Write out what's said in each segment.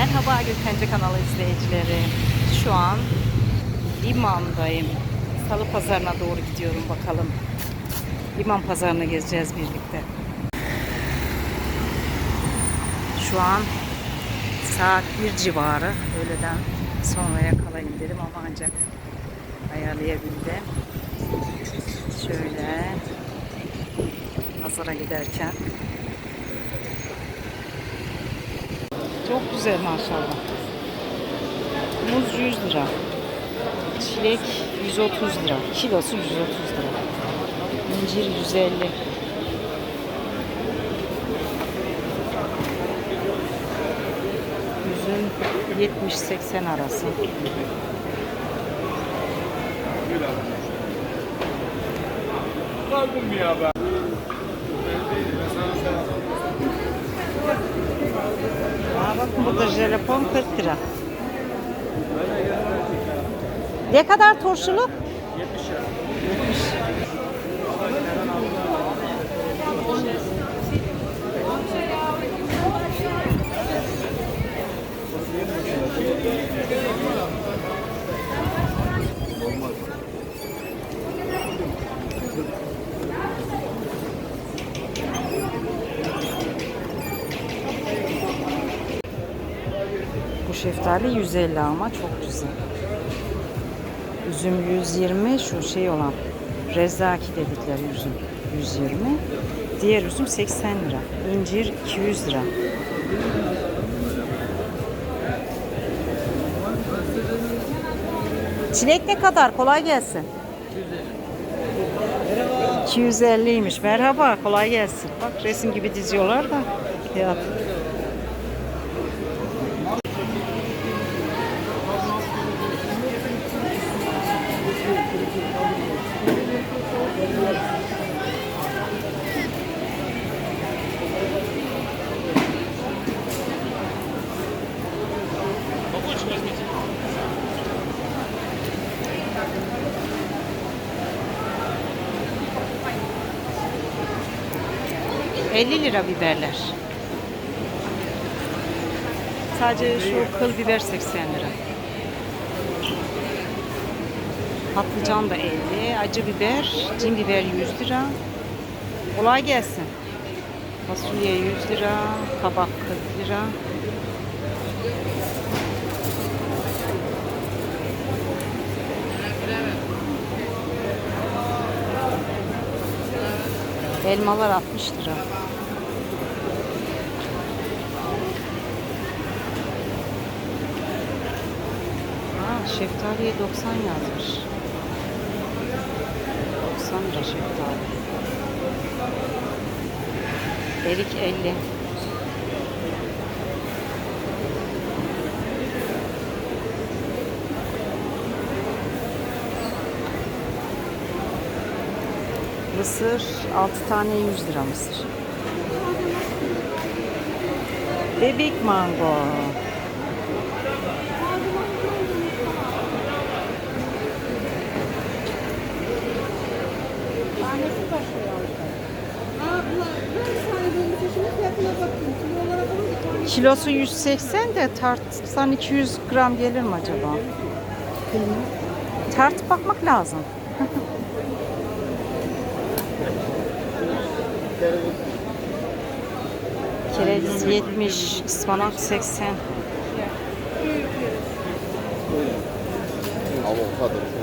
Merhaba Gültence kanalı izleyicileri. Şu an Liman'dayım. Salı pazarına doğru gidiyorum bakalım. Liman pazarını gezeceğiz birlikte. Şu an saat 1 civarı. Öğleden sonra yakalayayım dedim ama ancak ayarlayabildim. Şöyle pazara giderken Çok güzel maşallah. Muz 100 lira. Çilek 130 lira. Kilosu 130 lira. İncir 150. Üzüm 70-80 arası. Kaldım ya ben. Aa, bakın burada jelapon 40 lira. Ne kadar turşuluk? Şeftali 150 ama çok güzel. Üzüm 120 şu şey olan Rezaki dedikleri üzüm 120. Diğer üzüm 80 lira. İncir 200 lira. Çilek ne kadar? Kolay gelsin. 250'ymiş. Merhaba, kolay gelsin. Bak resim gibi diziyorlar da. Fiyat. ...50 lira biberler. Sadece şu kıl biber 80 lira. Patlıcan da 50, acı biber, cin biber 100 lira. Kolay gelsin. Fasulye 100 lira, kabak 40 lira. Elmalar 60 lira. Aa, şeftaliye 90 yazmış. 90 lira şeftali. Erik 50. Mısır 6 tane 100 lira mısır. Bebek mango. Tanesi başlıyor. Aa, bu her tane dönmüşse şimdi fiyatına bakayım. Kilo olarak olur mu? Kilosu 180 de tartsan 200 gram gelir mi acaba? Tart bakmak lazım. Kereviz 70, ıspanak 80. Avokado.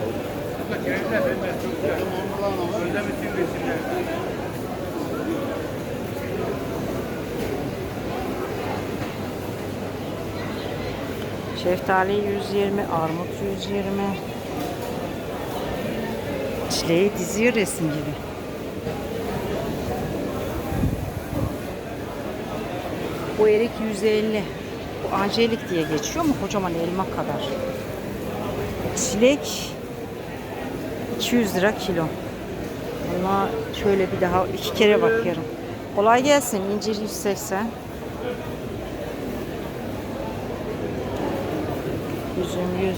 Şeftali 120, armut 120. Çileği diziyor resim gibi. Bu erik 150. Bu angelik diye geçiyor mu? Kocaman elma kadar. Çilek 200 lira kilo. Buna şöyle bir daha iki kere bakıyorum. Kolay gelsin. İncir 180. Üzüm 100.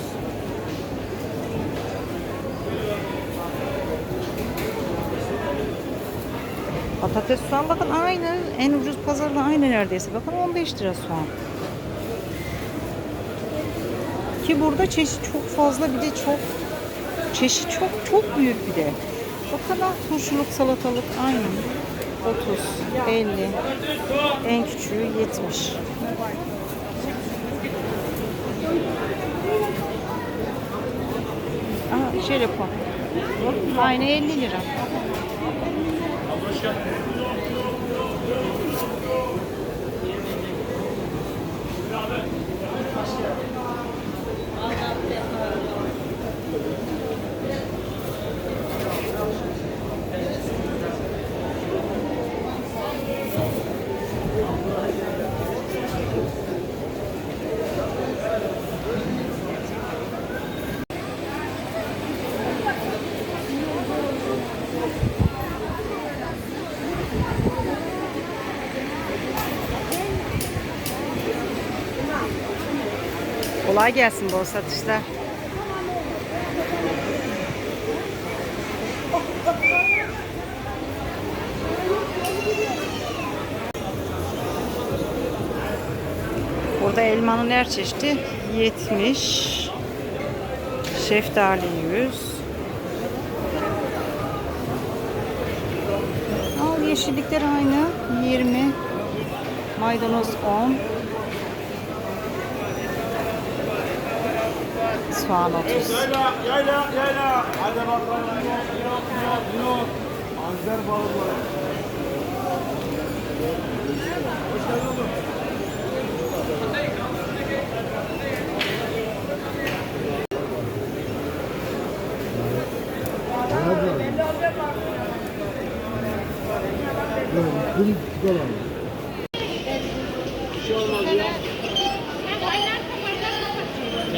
Patates soğan bakın aynı. En ucuz pazarda aynı neredeyse. Bakın 15 lira soğan. Ki burada çeşit çok fazla bir de çok çeşit çok çok büyük bir de. Bakalım turşuluk salatalık aynı. 30, 50, en küçüğü 70. Aa, jelibon. Aynı 50 lira. Kolay gelsin bol satışlar. Burada elmanın her çeşidi 70. Şeftali 100. Al yeşillikler aynı 20. Maydanoz 10. Soğan 30. Yayla, yayla, yayla. Hadi bakalım. Yok, yok, yok, yok. Anzer balıkları. Hoş geldin oğlum.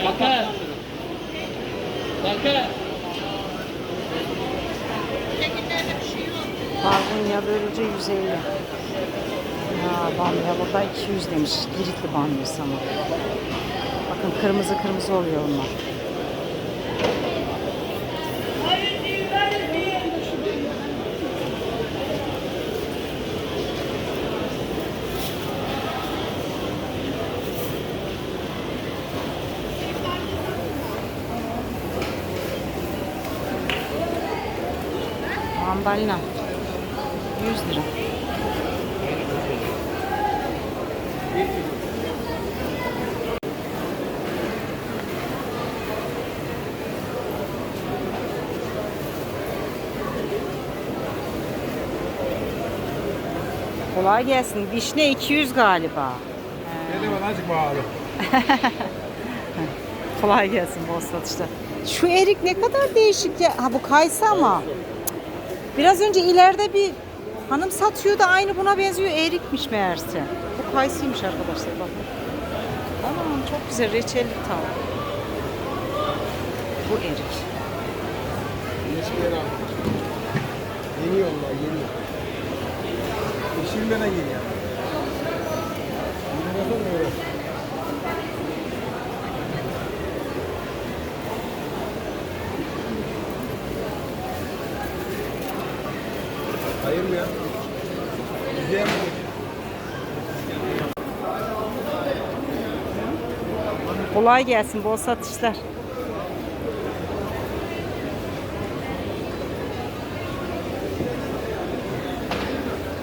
Bakar. Bakar. Barbunya bölücü 150. Ya bamya burada 200 demiş. Giritli bamyası ama. Bakın kırmızı kırmızı oluyor onlar. Mandalina 100 lira. Kolay gelsin. Vişne 200 galiba. Gel bana azıcık bağlı. Kolay gelsin bol satışta. Şu erik ne kadar değişik ya. Ha bu kayısı ama. Biraz önce ileride bir hanım satıyordu. Aynı buna benziyor. Erikmiş meğerse. Bu kayısıymış arkadaşlar bakın. Aman çok güzel reçellik tam. Bu erik. Hiçbir yere alma. Yeni yollar, Kolay gelsin bol satışlar.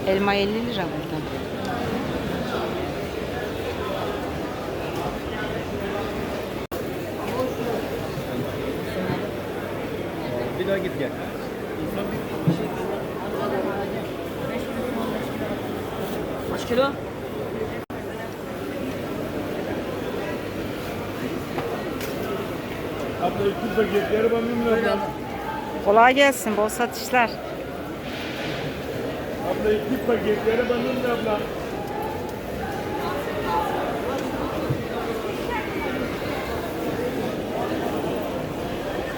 Elma 50 lira burada. Bir daha git gel. Kaç kilo? Abla iki paketleri bana mı lazım? Kolay gelsin bol satışlar. Abla iki paketleri bana mı abla?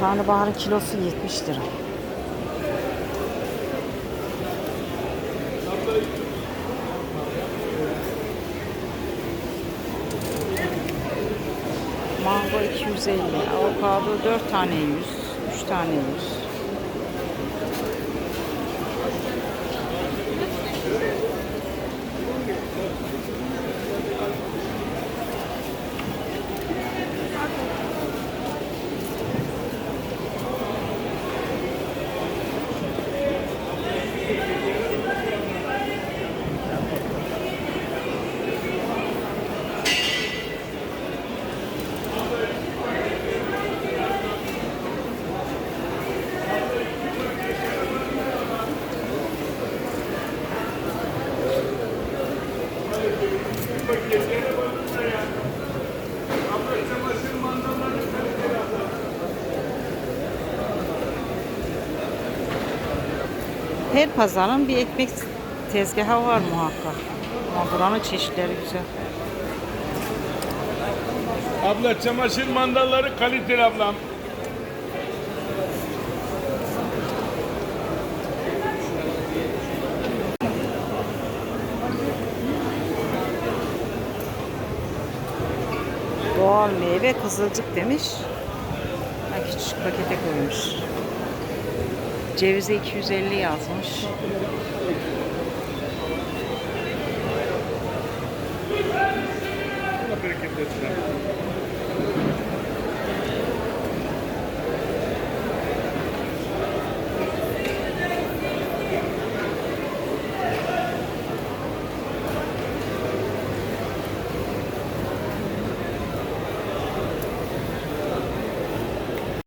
Karnabaharın kilosu 70 lira. Mango 250, avokado 4 tane 100, 3 tane 100. Her pazarın bir ekmek tezgahı var muhakkak. Ama buranın çeşitleri güzel. Abla çamaşır mandalları kaliteli ablam. Doğal meyve kızılcık demiş. Ha, küçük pakete koymuş. Cevize 250 yazmış. Allah bereket versin.